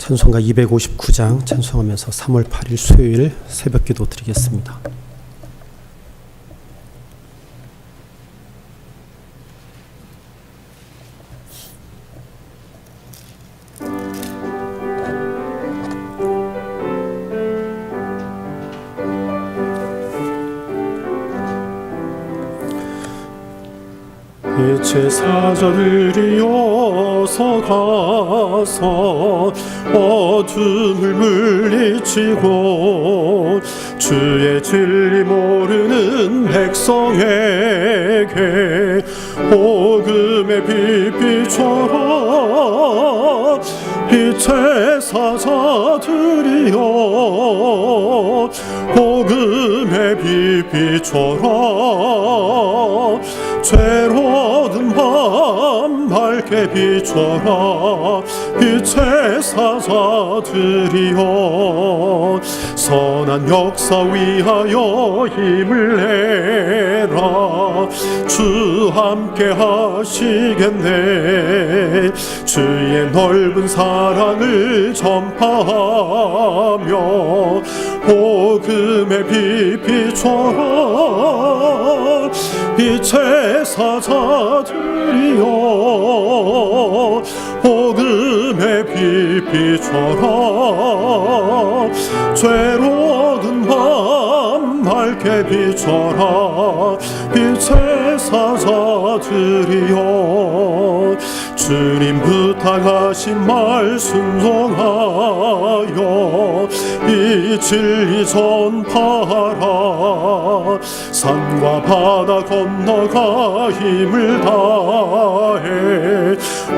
찬송가 259장 찬송하면서 3월 8일 수요일 새벽 기도 드리겠습니다. 이제 사자들이 어서 가서 어둠을 물리치고 주의 진리 모르는 백성에게 복음의 빛비춰라 빛의 사자들이여 빛비춰라 죄로든 밤 밝게 비춰라. 빛의 사자들이여 선한 역사 위하여 힘을 내라. 주 함께 하시겠네. 주의 넓은 사랑을 전파하며 복음의 빛 비춰라. 빛의 사자들이여 비춰라. 죄로든 밤 밝게 비춰라. 빛의 사자들이여 주님 부탁하신 말 순종하여 이 진리 전파하라. 산과 바다 건너가 힘을 다해.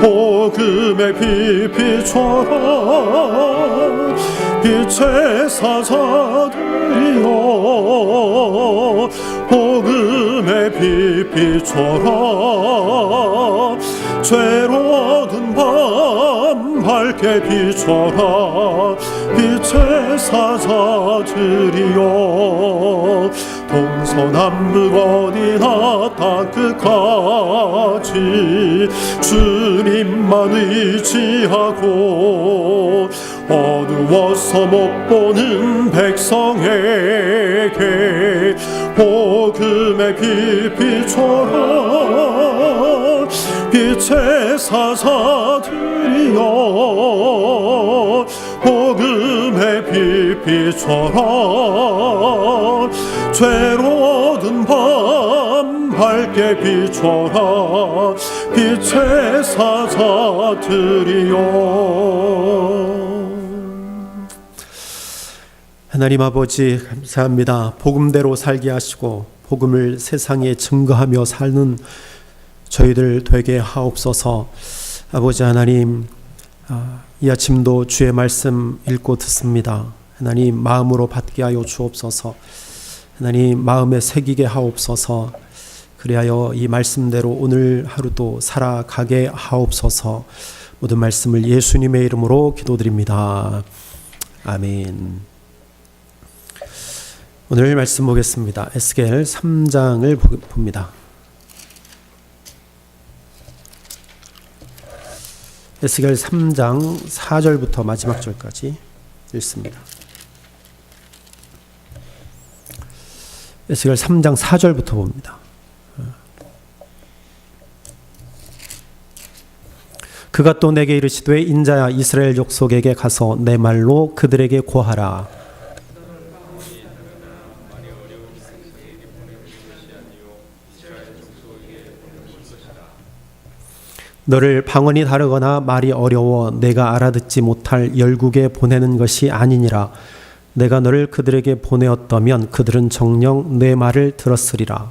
복음의 빛 비춰라 빛의 사자들이여 복음의 빛 비춰라 죄로든 밤 밝게 비춰라. 빛의 사자들이여 동서남북 어디나 땅 끝까지. 주님만 의지하고 어두워서 못 보는 백성에게 복음의 빛 비춰라 빛의 사자들이여 복음의 빛 비춰라 죄로 든 밤 밝게 비춰라. 빛의 사자들이여 하나님 아버지 감사합니다. 복음대로 살게 하시고 복음을 세상에 증거하며 사는 저희들 되게 하옵소서. 아버지 하나님 아, 이 아침도 주의 말씀 읽고 듣습니다. 하나님 마음으로 받게 하여 주옵소서. 하나님 마음에 새기게 하옵소서. 그리하여 이 말씀대로 오늘 하루도 살아가게 하옵소서. 모든 말씀을 예수님의 이름으로 기도드립니다. 아멘. 오늘 말씀 보겠습니다. 에스겔 3장을 봅니다. 에스겔 3장 4절부터 마지막 절까지 읽습니다. 에스겔 3장 4절부터 봅니다. 그가 또 내게 이르시되 인자야 이스라엘 족속에게 가서 내 말로 그들에게 고하라. 너를 방언이 다르거나 말이 어려워 내가 알아듣지 못할 열국에 보내는 것이 아니니라. 내가 너를 그들에게 보내었다면 그들은 정녕 내 말을 들었으리라.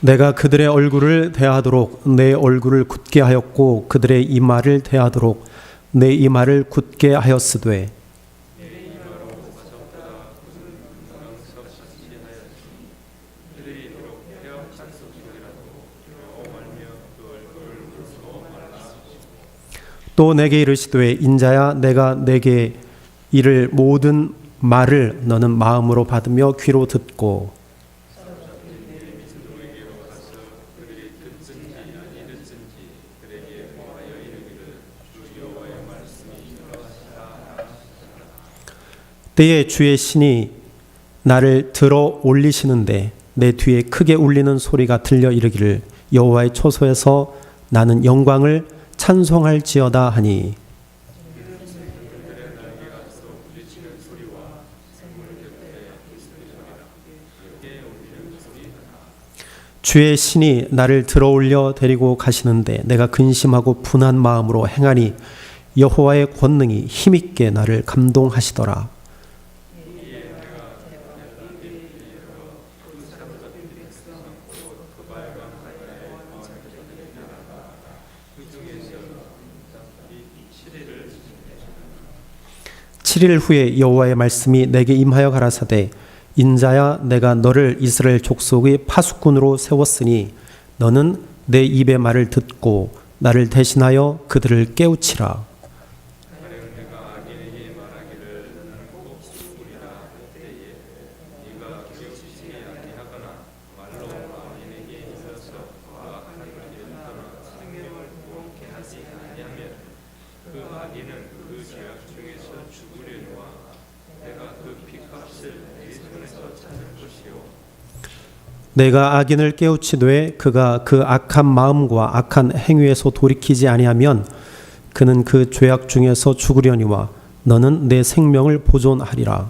내가 그들의 얼굴을 대하도록 내 얼굴을 굳게 하였고 그들의 이마를 대하도록 내 이마를 굳게 하였으되 또 내게 이르시되 인자야 내가 내게 이를 모든 말을 너는 마음으로 받으며 귀로 듣고. 때에 주의 신이 나를 들어 올리시는데 내 뒤에 크게 울리는 소리가 들려 이르기를 여호와의 초소에서 나는 영광을 찬송할지어다 하니 주의 신이 나를 들어올려 데리고 가시는데 내가 근심하고 분한 마음으로 행하니 여호와의 권능이 힘있게 나를 감동하시더라. 칠일 후에 여호와의 말씀이 내게 임하여 가라사대 인자야 내가 너를 이스라엘 족속의 파수꾼으로 세웠으니 너는 내 입의 말을 듣고 나를 대신하여 그들을 깨우치라 내가 악인을 깨우치되 그가 그 악한 마음과 악한 행위에서 돌이키지 아니하면 그는 그 죄악 중에서 죽으려니와 너는 내 생명을 보존하리라.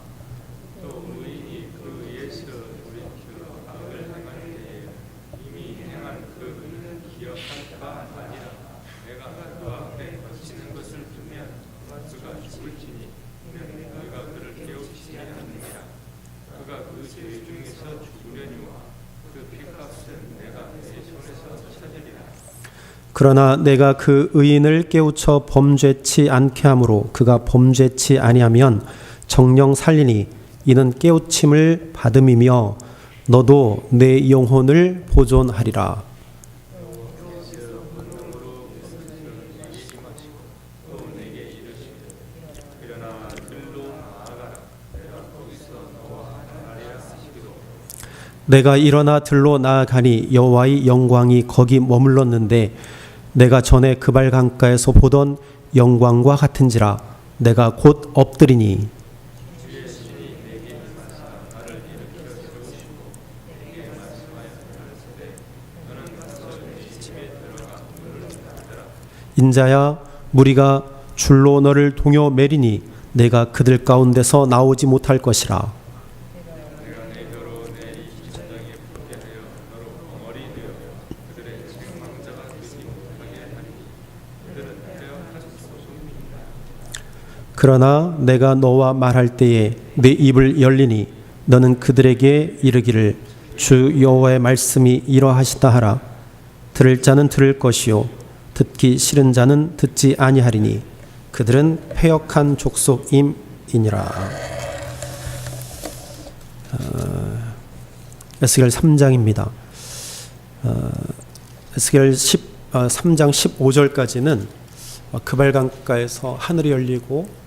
그러나 내가 그 의인을 깨우쳐 범죄치 않게 하므로 그가 범죄치 아니하면 정령 살리니 이는 깨우침을 받음이며 너도 내 영혼을 보존하리라. 내가 일어나 들로 나아가니 여호와의 영광이 거기 머물렀는데 내가 전에 그발 강가에서 보던 영광과 같은지라 내가 곧 엎드리니. 인자야 무리가 줄로 너를 동요 매리니 내가 그들 가운데서 나오지 못할 것이라 그러나 내가 너와 말할 때에 내 입을 열리니 너는 그들에게 이르기를 주 여호와의 말씀이 이러하시다 하라 들을 자는 들을 것이요 듣기 싫은 자는 듣지 아니하리니 그들은 패역한 족속임이니라. 어, 에스겔 3장입니다. 어, 에스겔 10, 어, 3장 15절까지는 그발강가에서 하늘이 열리고 어,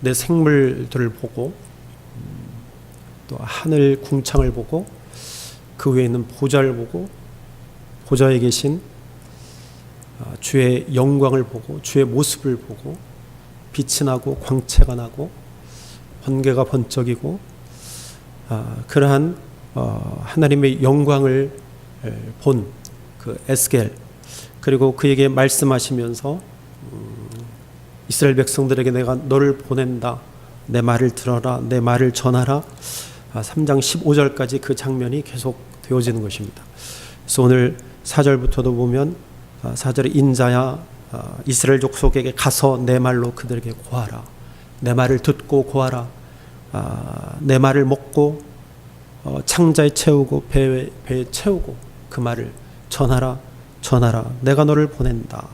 내 생물들을 보고 음, 또 하늘 궁창을 보고 그 외에 있는 보좌를 보고 보좌에 계신 어, 주의 영광을 보고 주의 모습을 보고 빛이 나고 광채가 나고 번개가 번쩍이고 아, 그러한 어, 하나님의 영광을 본 그 에스겔 그리고 그에게 말씀하시면서 음, 이스라엘 백성들에게 내가 너를 보낸다. 내 말을 들어라. 내 말을 전하라. 3장 15절까지 그 장면이 계속 되어지는 것입니다. 그래서 오늘 4절부터도 보면 4절에 인자야 아, 이스라엘 족속에게 가서 내 말로 그들에게 고하라. 내 말을 듣고 고하라. 아, 내 말을 먹고 어, 창자에 채우고 배에, 배에 채우고 그 말을 전하라. 전하라. 내가 너를 보낸다.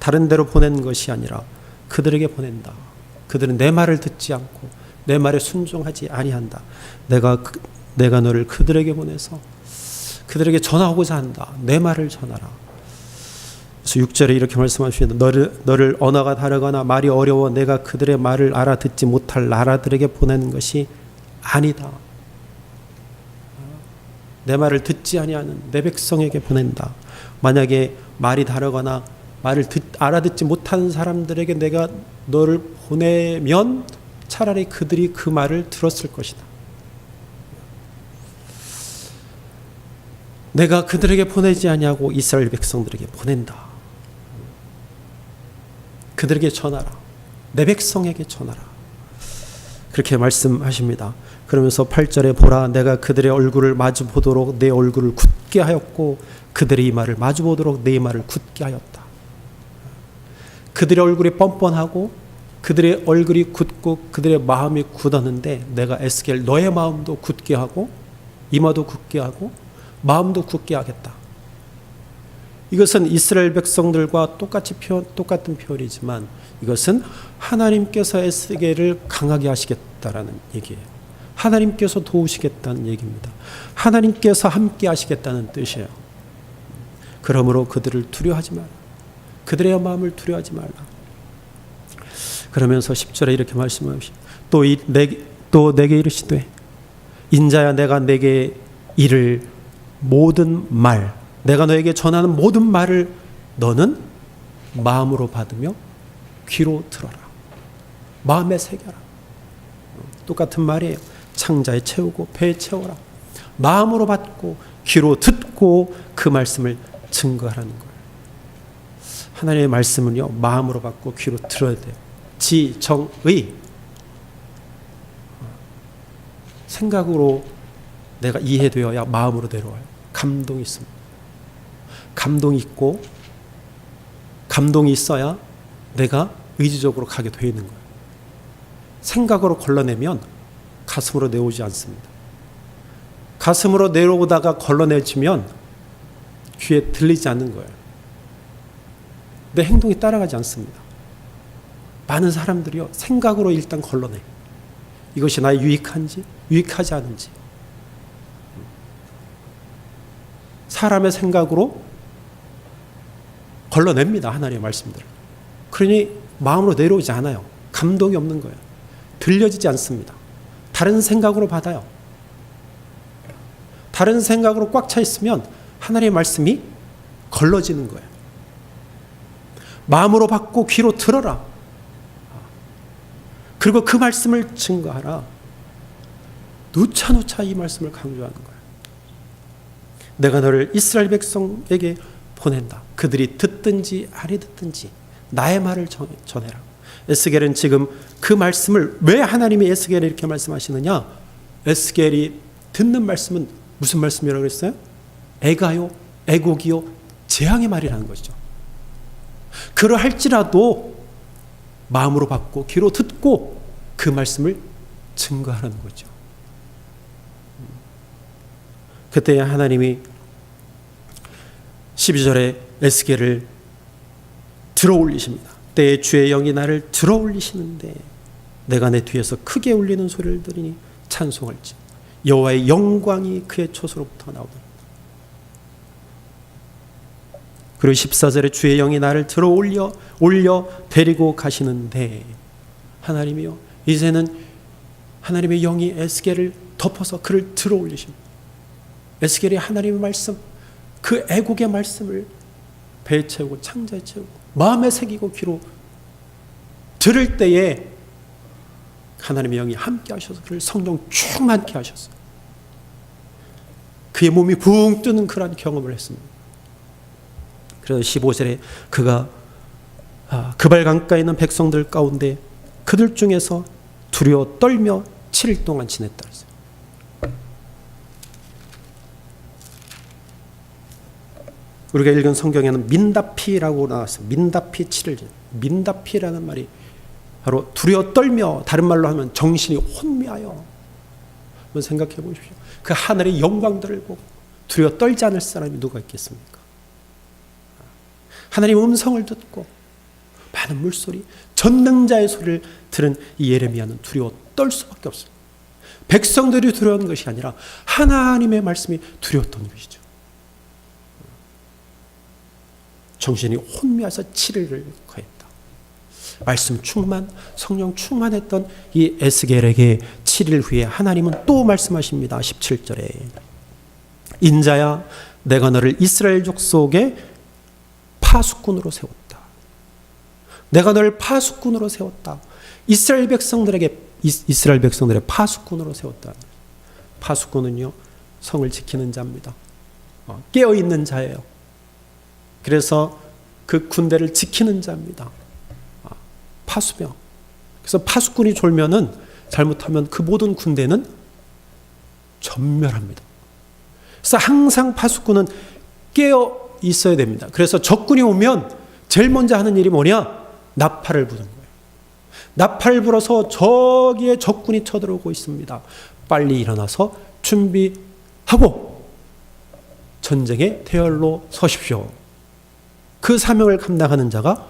다른 데로 보낸 것이 아니라 그들에게 보낸다. 그들은 내 말을 듣지 않고 내 말에 순종하지 아니한다. 내가 그, 내가 너를 그들에게 보내서 그들에게 전하고자 한다. 내 말을 전하라. 그래서 6절에 이렇게 말씀하십니다. 너를, 너를 언어가 다르거나 말이 어려워 내가 그들의 말을 알아듣지 못할 나라들에게 보내는 것이 아니다. 내 말을 듣지 아니하는 내 백성에게 보낸다. 만약에 말이 다르거나 말을 듣, 알아듣지 못하는 사람들에게 내가 너를 보내면 차라리 그들이 그 말을 들었을 것이다. 내가 그들에게 보내지 아니하고 이스라엘 백성들에게 보낸다. 그들에게 전하라. 내 백성에게 전하라. 그렇게 말씀하십니다. 그러면서 8절에 보라 내가 그들의 얼굴을 마주 보도록 내 얼굴을 굳게 하였고 그들의 이 말을 마주 보도록 내 말을 굳게 하였다. 그들의 얼굴이 뻔뻔하고 그들의 얼굴이 굳고 그들의 마음이 굳었는데 내가 에스겔 너의 마음도 굳게 하고 이마도 굳게 하고 마음도 굳게 하겠다. 이것은 이스라엘 백성들과 똑같이 표현, 똑같은 표현이지만 이것은 하나님께서 에스겔을 강하게 하시겠다라는 얘기예요. 하나님께서 도우시겠다는 얘기입니다. 하나님께서 함께 하시겠다는 뜻이에요. 그러므로 그들을 두려워하지 마라. 그들의 마음을 두려워하지 말라. 그러면서 10절에 이렇게 말씀하시 또, 이, 내, 또 내게 이르시되 인자야 내가 내게 이를 모든 말 내가 너에게 전하는 모든 말을 너는 마음으로 받으며 귀로 들어라. 마음에 새겨라. 똑같은 말이에요. 창자에 채우고 배에 채워라. 마음으로 받고 귀로 듣고 그 말씀을 증거하라는 거예요. 하나님의 말씀은요 마음으로 받고 귀로 들어야 돼요. 지 정 의 생각으로 내가 이해되어야 마음으로 내려와요. 감동이 있습니다. 감동이 있고 감동이 있어야 내가 의지적으로 가게 되어 있는 거예요. 생각으로 걸러내면 가슴으로 내오지 않습니다. 가슴으로 내려오다가 걸러내지면 귀에 들리지 않는 거예요. 내 행동이 따라가지 않습니다. 많은 사람들이요 생각으로 일단 걸러내. 이것이 나의 유익한지 유익하지 않은지. 사람의 생각으로 걸러냅니다 하나님의 말씀들을. 그러니 마음으로 내려오지 않아요. 감동이 없는 거예요. 들려지지 않습니다. 다른 생각으로 받아요. 다른 생각으로 꽉 차 있으면 하나님의 말씀이 걸러지는 거예요. 마음으로 받고 귀로 들어라. 그리고 그 말씀을 증거하라. 누차누차 이 말씀을 강조하는 거예요. 내가 너를 이스라엘 백성에게 보낸다. 그들이 듣든지 아니 듣든지 나의 말을 전해라. 에스겔은 지금 그 말씀을 왜 하나님이 에스겔에 이렇게 말씀하시느냐? 에스겔이 듣는 말씀은 무슨 말씀이라고 그랬어요? 애가요, 애곡이요, 재앙의 말이라는 것이죠. 그러할지라도 마음으로 받고 귀로 듣고 그 말씀을 증거하는 거죠. 그때 하나님이 12절에 에스겔을 들어 올리십니다. 때에 주의 영이 나를 들어 올리시는데 내가 내 뒤에서 크게 울리는 소리를 들으니 찬송할지 여호와의 영광이 그의 초소로부터 나오더라. 그리고 14절에 주의 영이 나를 들어 올려 올려 데리고 가시는데 하나님이요 이제는 하나님의 영이 에스겔을 덮어서 그를 들어 올리십니다. 에스겔이 하나님의 말씀 그 애국의 말씀을 배에 채우고 창자에 채우고 마음에 새기고 귀로 들을 때에 하나님의 영이 함께 하셔서 그를 성령 충만케 하셨어요. 그의 몸이 붕 뜨는 그러한 경험을 했습니다. 그래서 15절에 그가 아, 그발 강가에 있는 백성들 가운데 그들 중에서 두려워 떨며 7일 동안 지냈다. 우리가 읽은 성경에는 민다피라고 나왔어요. 민다피 7일. 민다피라는 말이 바로 두려워 떨며 다른 말로 하면 정신이 혼미하여. 한번 생각해 보십시오. 그 하늘의 영광들을 보고 두려워 떨지 않을 사람이 누가 있겠습니까? 하나님 음성을 듣고 많은 물소리, 전능자의 소리를 들은 이 예레미야는 두려워 떨 수밖에 없습니다. 백성들이 두려운 것이 아니라 하나님의 말씀이 두려웠던 것이죠. 정신이 혼미해서 7일을 거했다. 말씀 충만, 성령 충만했던 이 에스겔에게 7일 후에 하나님은 또 말씀하십니다. 17절에 인자야 내가 너를 이스라엘 족속의 파수꾼으로 세웠다. 내가 너를 파수꾼으로 세웠다. 이스라엘 백성들에게 이스라엘 백성들의 파수꾼으로 세웠다. 파수꾼은요 성을 지키는 자입니다. 어, 깨어 있는 자예요. 그래서 그 군대를 지키는 자입니다. 아, 파수병. 그래서 파수꾼이 졸면은 잘못하면 그 모든 군대는 전멸합니다. 그래서 항상 파수꾼은 깨어 있어야 됩니다. 그래서 적군이 오면 제일 먼저 하는 일이 뭐냐? 나팔을 부는 거예요. 나팔을 불어서 저기에 적군이 쳐들어오고 있습니다. 빨리 일어나서 준비하고 전쟁의 대열로 서십시오. 그 사명을 감당하는 자가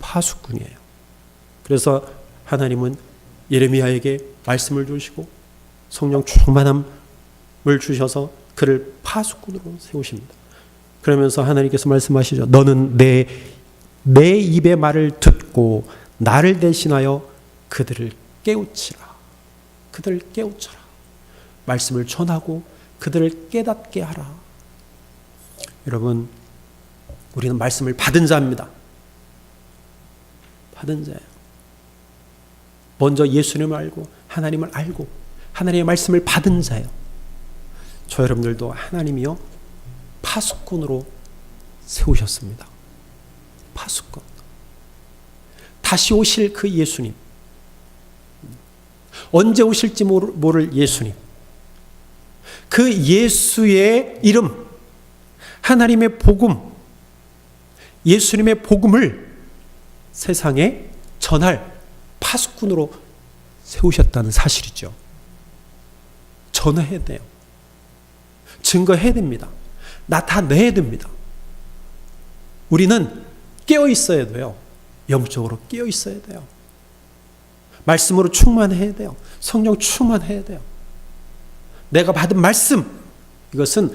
파수꾼이에요. 그래서 하나님은 예레미야에게 말씀을 주시고 성령 충만함을 주셔서 그를 파수꾼으로 세우십니다. 그러면서 하나님께서 말씀하시죠. 너는 내, 내 입의 말을 듣고 나를 대신하여 그들을 깨우치라. 그들을 깨우쳐라. 말씀을 전하고 그들을 깨닫게 하라. 여러분, 우리는 말씀을 받은 자입니다. 받은 자예요. 먼저 예수님을 알고 하나님을 알고 하나님의 말씀을 받은 자예요. 저 여러분들도 하나님이요 파수꾼으로 세우셨습니다. 파수꾼. 다시 오실 그 예수님. 언제 오실지 모를 예수님. 그 예수의 이름, 하나님의 복음, 예수님의 복음을 세상에 전할 파수꾼으로 세우셨다는 사실이죠. 전해야 돼요. 증거해야 됩니다. 나타내야 됩니다. 우리는 깨어 있어야 돼요. 영적으로 깨어 있어야 돼요. 말씀으로 충만해야 돼요. 성령 충만해야 돼요. 내가 받은 말씀, 이것은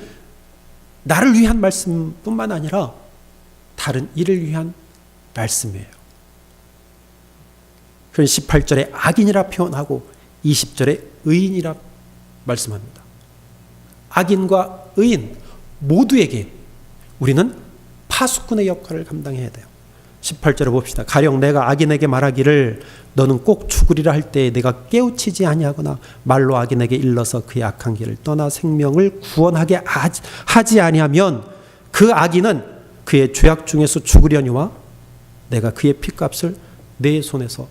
나를 위한 말씀뿐만 아니라 다른 이를 위한 말씀이에요. 그런 18절에 악인이라 표현하고 20절에 의인이라 말씀합니다. 악인과 의인 모두에게 우리는 파수꾼의 역할을 감당해야 돼요. 18절을 봅시다. 가령 내가 악인에게 말하기를 너는 꼭 죽으리라 할 때에 내가 깨우치지 아니하거나 말로 악인에게 일러서 그의 악한 길을 떠나 생명을 구원하게 하지 아니하면 그 악인은 그의 죄악 중에서 죽으려니와 내가 그의 피값을 내 손에서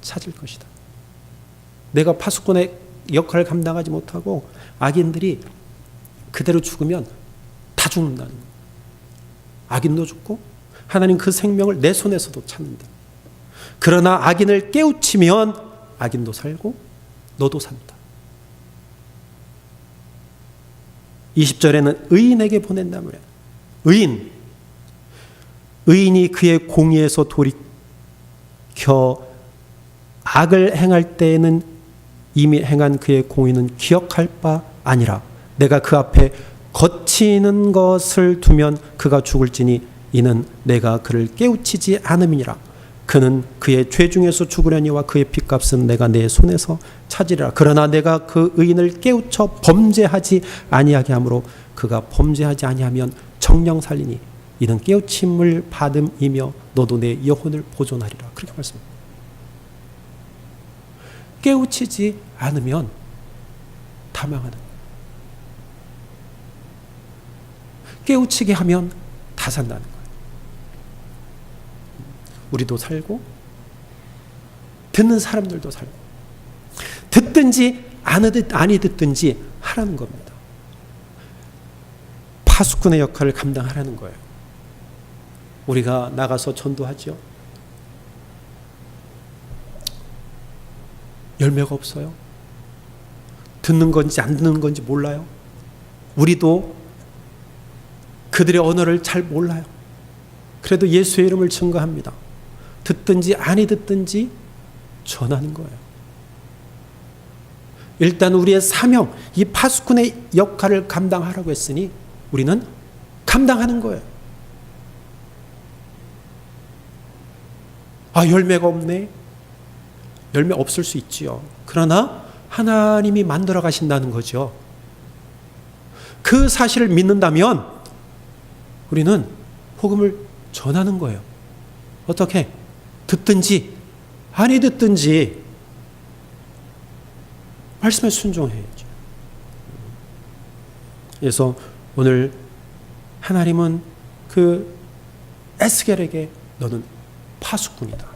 찾을 것이다. 내가 파수꾼의 역할을 감당하지 못하고 악인들이 그대로 죽으면 다 죽는다는 거예요. 악인도 죽고 하나님 그 생명을 내 손에서도 찾는다. 그러나 악인을 깨우치면 악인도 살고 너도 산다. 20절에는 의인에게 보낸다 말이야. 의인 의인이 그의 공의에서 돌이켜 악을 행할 때에는 이미 행한 그의 공의는 기억할 바 아니라 내가 그 앞에 거치는 것을 두면 그가 죽을지니 이는 내가 그를 깨우치지 않음이니라 그는 그의 죄 중에서 죽으려니와 그의 핏값은 내가 내 손에서 찾으리라 그러나 내가 그 의인을 깨우쳐 범죄하지 아니하게 하므로 그가 범죄하지 아니하면 정령 살리니 이는 깨우침을 받음이며 너도 내 영혼을 보존하리라. 그렇게 말씀합니다. 깨우치지 않으면 다망하는 깨우치게 하면 다 산다는 거예요. 우리도 살고 듣는 사람들도 살고 듣든지 아니 듣든지 하라는 겁니다. 파수꾼의 역할을 감당하라는 거예요. 우리가 나가서 전도하죠. 열매가 없어요. 듣는 건지 안 듣는 건지 몰라요. 우리도 그들의 언어를 잘 몰라요. 그래도 예수의 이름을 증거합니다. 듣든지 아니 듣든지 전하는 거예요. 일단 우리의 사명, 이 파수꾼의 역할을 감당하라고 했으니 우리는 감당하는 거예요. 아, 열매가 없네. 열매 없을 수 있지요. 그러나 하나님이 만들어 가신다는 거죠. 그 사실을 믿는다면 우리는 복음을 전하는 거예요. 어떻게? 듣든지 아니 듣든지 말씀에 순종해야죠. 그래서 오늘 하나님은 그 에스겔에게 너는 파수꾼이다.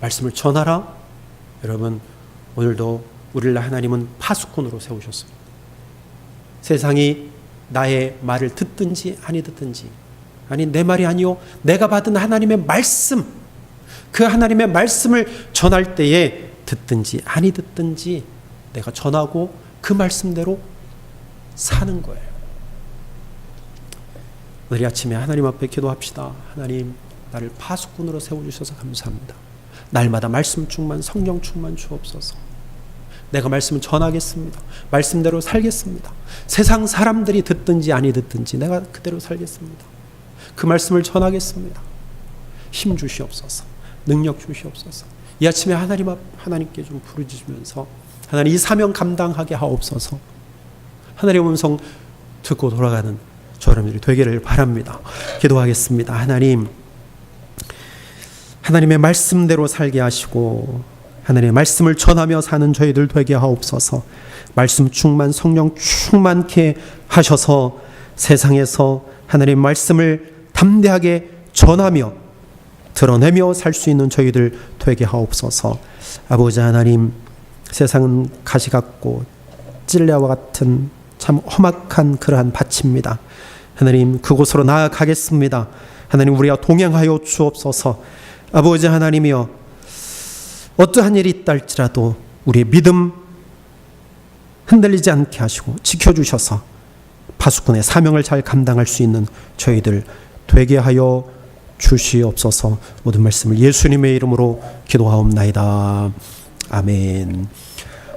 말씀을 전하라. 여러분 오늘도 우리를 하나님은 파수꾼으로 세우셨습니다. 세상이 나의 말을 듣든지 아니 듣든지 아니 내 말이 아니요 내가 받은 하나님의 말씀 그 하나님의 말씀을 전할 때에 듣든지 아니 듣든지 내가 전하고 그 말씀대로 사는 거예요. 오늘 이 아침에 하나님 앞에 기도합시다. 하나님 나를 파수꾼으로 세워주셔서 감사합니다. 날마다 말씀 충만 성령 충만 주옵소서. 내가 말씀을 전하겠습니다. 말씀대로 살겠습니다. 세상 사람들이 듣든지 아니 듣든지 내가 그대로 살겠습니다. 그 말씀을 전하겠습니다. 힘 주시옵소서. 능력 주시옵소서. 이 아침에 하나님 앞 하나님께 좀 부르짖으면서 하나님 이 사명 감당하게 하옵소서. 하나님의 음성 듣고 돌아가는 저 여러분들이 되기를 바랍니다. 기도하겠습니다. 하나님 하나님의 말씀대로 살게 하시고 하나님의 말씀을 전하며 사는 저희들 되게 하옵소서. 말씀 충만 성령 충만케 하셔서 세상에서 하나님의 말씀을 담대하게 전하며 드러내며 살 수 있는 저희들 되게 하옵소서. 아버지 하나님 세상은 가시 같고 찔레와 같은 참 험악한 그러한 밭입니다. 하나님 그곳으로 나아가겠습니다. 하나님 우리와 동행하여 주옵소서. 아버지 하나님이여 어떠한 일이 있다 할지라도 우리의 믿음 흔들리지 않게 하시고 지켜주셔서 파수꾼의 사명을 잘 감당할 수 있는 저희들 되게 하여 주시옵소서 모든 말씀을 예수님의 이름으로 기도하옵나이다. 아멘.